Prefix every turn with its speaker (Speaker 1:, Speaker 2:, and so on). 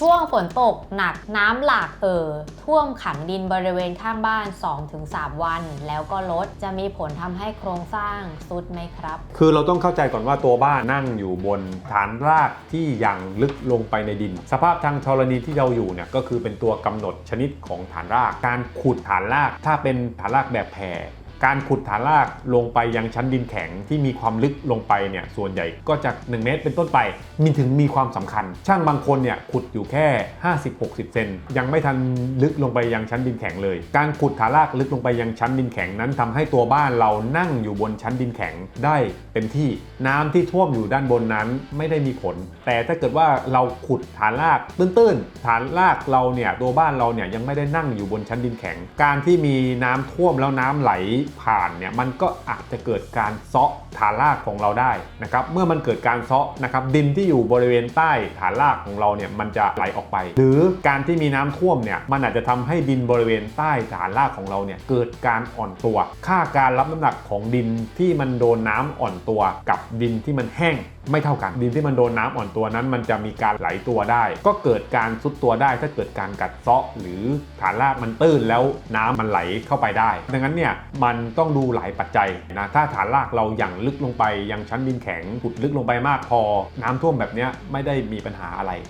Speaker 1: ช่วงฝนตกหนักน้ำหลากเอ่อท่วมขังดินบริเวณข้างบ้าน 2-3 วัน แล้วก็ลดจะมีผลทำให้โครงสร้างสุดไหมครับ
Speaker 2: คือเราต้องเข้าใจก่อนว่าตัวบ้านนั่งอยู่บนฐานรากที่ยังลึกลงไปในดิน สภาพทางธรณีที่เราอยู่เนี่ยก็คือเป็นตัวกำหนดชนิดของฐานราก การขุดฐานราก ถ้าเป็นฐานรากแบบแผ่ การขุดฐานรากลงไปยังชั้นดินแข็งที่มีความลึกลงไปเนี่ยส่วนใหญ่ก็จาก1เมตรเป็นต้นไป มีถึงมีความสำคัญ ช่างบางคนเนี่ยขุดอยู่แค่ 50-60 เซนยังไม่ทันลึกลงไปยังชั้นดินแข็งเลย การขุดฐานรากลึกลงไปยังชั้นดินแข็งนั้นทำให้ตัวบ้านเรานั่งอยู่บนชั้นดินแข็งได้เต็มที่น้ำที่ท่วมอยู่ด้านบนนั้นไม่ได้มีผล แต่ถ้าเกิดว่าเราขุดฐานรากตื้นๆฐานรากเราเนี่ยตัวบ้านเราเนี่ยยังไม่ได้นั่งอยู่บนชั้นดินแข็ง การที่มีน้ำท่วมแล้วน้ำไหลผ่านเนี่ยมันก็อาจจะเกิดการเซาะฐานรากของเราได้นะครับเมื่อมันเกิดการเซาะนะครับดินที่อยู่บริเวณใต้ฐานรากของเราเนี่ยมันจะไหลออกไป หรือการที่มีน้ำท่วมเนี่ยมันอาจจะทำให้ดินบริเวณใต้ฐานรากของเราเนี่ยเกิดการอ่อนตัว ค่าการรับน้ำหนักของดินที่มันโดนน้ำอ่อนตัว กับดินที่มันแห้งไม่เท่ากัน ดินที่มันโดนน้ำอ่อนตัวนั้นมันจะมีการไหลตัวได้ ก็เกิดการซุดตัวได้ ถ้าเกิดการกัดเซาะ หรือฐานรากมันตื้นแล้วน้ำมันไหลเข้าไปได้ ดังนั้นเนี่ยมันต้องดูหลายปัจจัยนะถ้าฐานรากเราอย่างลึกลงไปยังชั้นดินแข็งขุดลึกลงไปมากพอน้ำท่วมแบบนี้ไม่ได้มีปัญหาอะไร